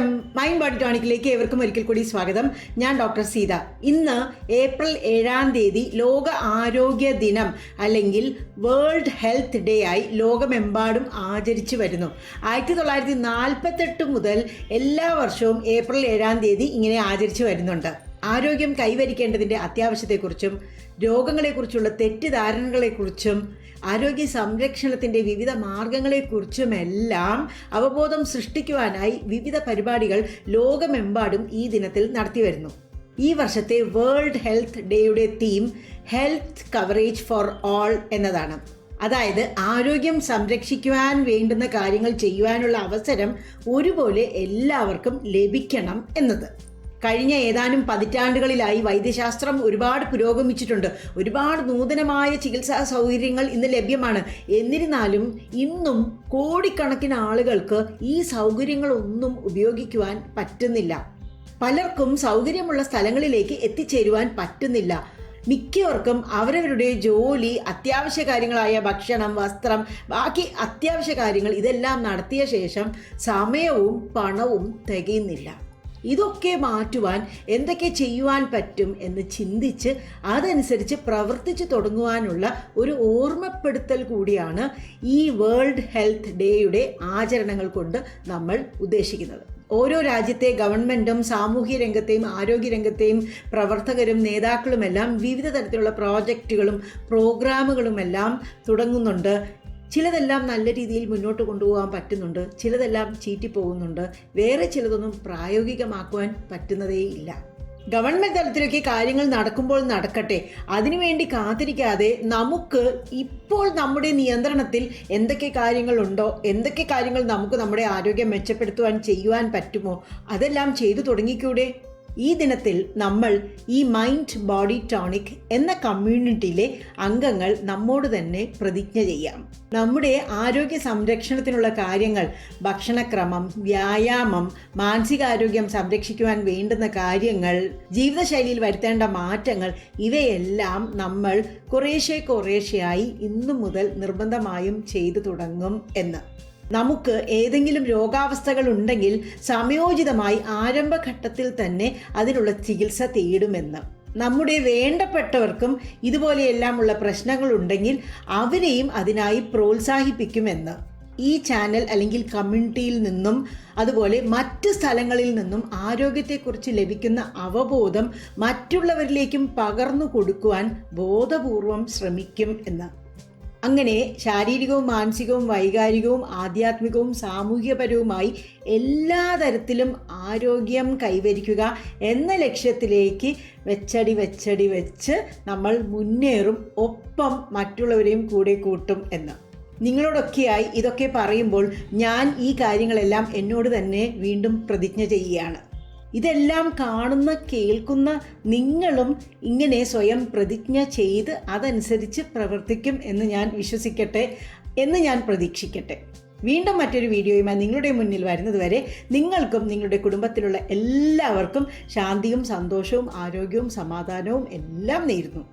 Mind body ടോണിക്കിലേക്ക് ഏവർക്കും ഒരിക്കൽ കൂടി സ്വാഗതം. ഞാൻ ഡോക്ടർ സീത. ഇന്ന് ഏപ്രിൽ ഏഴാം തീയതി ലോക ആരോഗ്യ ദിനം അല്ലെങ്കിൽ വേൾഡ് ഹെൽത്ത് ഡേ ആയി ലോകമെമ്പാടും ആചരിച്ചു വരുന്നു. ആയിരത്തി തൊള്ളായിരത്തി നാൽപ്പത്തെട്ട് മുതൽ എല്ലാ വർഷവും ഏപ്രിൽ ഏഴാം തീയതി ഇങ്ങനെ ആചരിച്ചു വരുന്നുണ്ട്. ആരോഗ്യം കൈവരിക്കേണ്ടതിന്റെ അത്യാവശ്യത്തെക്കുറിച്ചും രോഗങ്ങളെക്കുറിച്ചുള്ള തെറ്റിദ്ധാരണകളെക്കുറിച്ചും ആരോഗ്യ സംരക്ഷണത്തിന്റെ വിവിധ മാർഗങ്ങളെക്കുറിച്ചുമെല്ലാം അവബോധം സൃഷ്ടിക്കുവാനായി വിവിധ പരിപാടികൾ ലോകമെമ്പാടും ഈ ദിനത്തിൽ നടത്തിവരുന്നു. ഈ വർഷത്തെ വേൾഡ് ഹെൽത്ത് ഡേയുടെ theme health coverage for all എന്നതാണ്. അതായത് ആരോഗ്യം സംരക്ഷിക്കുവാൻ വേണ്ടുന്ന കാര്യങ്ങൾ ചെയ്യുവാനുള്ള അവസരം ഒരുപോലെ എല്ലാവർക്കും ലഭിക്കണം എന്നത്. കഴിഞ്ഞ ഏതാനും പതിറ്റാണ്ടുകളിലായി വൈദ്യശാസ്ത്രം ഒരുപാട് പുരോഗമിച്ചിട്ടുണ്ട്. ഒരുപാട് നൂതനമായ ചികിത്സാ സൗകര്യങ്ങൾ ഇന്ന് ലഭ്യമാണ്. എന്നിരുന്നാലും ഇന്നും കോടിക്കണക്കിന് ആളുകൾക്ക് ഈ സൗകര്യങ്ങളൊന്നും ഉപയോഗിക്കുവാൻ പറ്റുന്നില്ല. പലർക്കും സൗകര്യമുള്ള സ്ഥലങ്ങളിലേക്ക് എത്തിച്ചേരുവാൻ പറ്റുന്നില്ല. മിക്കവർക്കും അവരവരുടെ ജോലി അത്യാവശ്യ കാര്യങ്ങളായ ഭക്ഷണം വസ്ത്രം ബാക്കി അത്യാവശ്യ കാര്യങ്ങൾ ഇതെല്ലാം നടത്തിയ ശേഷം സമയവും പണവും തികയുന്നില്ല. ഇതൊക്കെ മാറ്റുവാൻ എന്തൊക്കെ ചെയ്യുവാൻ പറ്റും എന്ന് ചിന്തിച്ച് അതനുസരിച്ച് പ്രവർത്തിച്ചു തുടങ്ങുവാനുള്ള ഒരു ഓർമ്മപ്പെടുത്തൽ കൂടിയാണ് ഈ വേൾഡ് ഹെൽത്ത് ഡേയുടെ ആചരണങ്ങൾ കൊണ്ട് നമ്മൾ ഉദ്ദേശിക്കുന്നത്. ഓരോ രാജ്യത്തെ ഗവൺമെന്റും സാമൂഹ്യ രംഗത്തെയും ആരോഗ്യ രംഗത്തെയും പ്രവർത്തകരും നേതാക്കളുമെല്ലാം വിവിധ തരത്തിലുള്ള പ്രോജക്റ്റുകളും പ്രോഗ്രാമുകളുമെല്ലാം തുടങ്ങുന്നുണ്ട്. ചിലതെല്ലാം നല്ല രീതിയിൽ മുന്നോട്ട് കൊണ്ടുപോകാൻ പറ്റുന്നുണ്ട് ചിലതെല്ലാം ചീറ്റിപ്പോകുന്നുണ്ട് വേറെ ചിലതൊന്നും പ്രായോഗികമാക്കുവാൻ പറ്റുന്നതേ ഇല്ല. ഗവൺമെന്റ് തലത്തിലൊക്കെ കാര്യങ്ങൾ നടക്കുമ്പോൾ നടക്കട്ടെ. അതിനുവേണ്ടി കാത്തിരിക്കാതെ നമുക്ക് ഇപ്പോൾ നമ്മുടെ നിയന്ത്രണത്തിൽ എന്തൊക്കെ കാര്യങ്ങളുണ്ടോ എന്തൊക്കെ കാര്യങ്ങൾ നമുക്ക് നമ്മുടെ ആരോഗ്യം മെച്ചപ്പെടുത്തുവാൻ ചെയ്യുവാൻ പറ്റുമോ അതെല്ലാം ചെയ്തു തുടങ്ങിക്കൂടെ? ഈ ദിനത്തിൽ നമ്മൾ ഈ മൈൻഡ് ബോഡി ടോണിക് എന്ന കമ്മ്യൂണിറ്റിയിലെ അംഗങ്ങൾ നമ്മോട് തന്നെ പ്രതിജ്ഞ ചെയ്യാം. നമ്മുടെ ആരോഗ്യ സംരക്ഷണത്തിനുള്ള കാര്യങ്ങൾ ഭക്ഷണക്രമം വ്യായാമം മാനസികാരോഗ്യം സംരക്ഷിക്കുവാൻ വേണ്ടുന്ന കാര്യങ്ങൾ ജീവിതശൈലിയിൽ വരുത്തേണ്ട മാറ്റങ്ങൾ ഇവയെല്ലാം നമ്മൾ കുറേശ്ശെ കുറേശ്ശെയായി ഇന്നു മുതൽ നിർബന്ധമായും ചെയ്തു തുടങ്ങും എന്ന്. നമുക്ക് ഏതെങ്കിലും രോഗാവസ്ഥകൾ ഉണ്ടെങ്കിൽ സമയോചിതമായി ആരംഭഘട്ടത്തിൽ തന്നെ അതിനുള്ള ചികിത്സ തേടുമെന്ന്. നമ്മുടെ വേണ്ടപ്പെട്ടവർക്കും ഇതുപോലെയെല്ലാമുള്ള പ്രശ്നങ്ങളുണ്ടെങ്കിൽ അവരെയും അതിനായി പ്രോത്സാഹിപ്പിക്കുമെന്ന്. ഈ ചാനൽ അല്ലെങ്കിൽ കമ്മ്യൂണിറ്റിയിൽ നിന്നും അതുപോലെ മറ്റ് സ്ഥലങ്ങളിൽ നിന്നും ആരോഗ്യത്തെക്കുറിച്ച് ലഭിക്കുന്ന അവബോധം മറ്റുള്ളവരിലേക്കും പകർന്നു കൊടുക്കുവാൻ ബോധപൂർവം ശ്രമിക്കും എന്ന്. അങ്ങനെ ശാരീരികവും മാനസികവും വൈകാരികവും ആധ്യാത്മികവും സാമൂഹ്യപരവുമായി എല്ലാ തരത്തിലും ആരോഗ്യം കൈവരിക്കുക എന്ന ലക്ഷ്യത്തിലേക്ക് വെച്ചടി വെച്ചടി വെച്ച് നമ്മൾ മുന്നേറും ഒപ്പം മറ്റുള്ളവരെയും കൂടെ കൂട്ടും എന്ന്. നിങ്ങളോടൊക്കെയായി ഇതൊക്കെ പറയുമ്പോൾ ഞാൻ ഈ കാര്യങ്ങളെല്ലാം എന്നോട് തന്നെ വീണ്ടും പ്രതിജ്ഞ ചെയ്യുകയാണ്. ഇതെല്ലാം കാണുന്ന കേൾക്കുന്ന നിങ്ങളും ഇങ്ങനെ സ്വയം പ്രതിജ്ഞ ചെയ്ത് അതനുസരിച്ച് പ്രവർത്തിക്കും എന്ന് ഞാൻ വിശ്വസിക്കട്ടെ എന്ന് ഞാൻ പ്രതീക്ഷിക്കട്ടെ. വീണ്ടും മറ്റൊരു വീഡിയോയുമായി നിങ്ങളുടെ മുന്നിൽ വരുന്നത് വരെ നിങ്ങൾക്കും നിങ്ങളുടെ കുടുംബത്തിലുള്ള എല്ലാവർക്കും ശാന്തിയും സന്തോഷവും ആരോഗ്യവും സമാധാനവും എല്ലാം നേരുന്നു.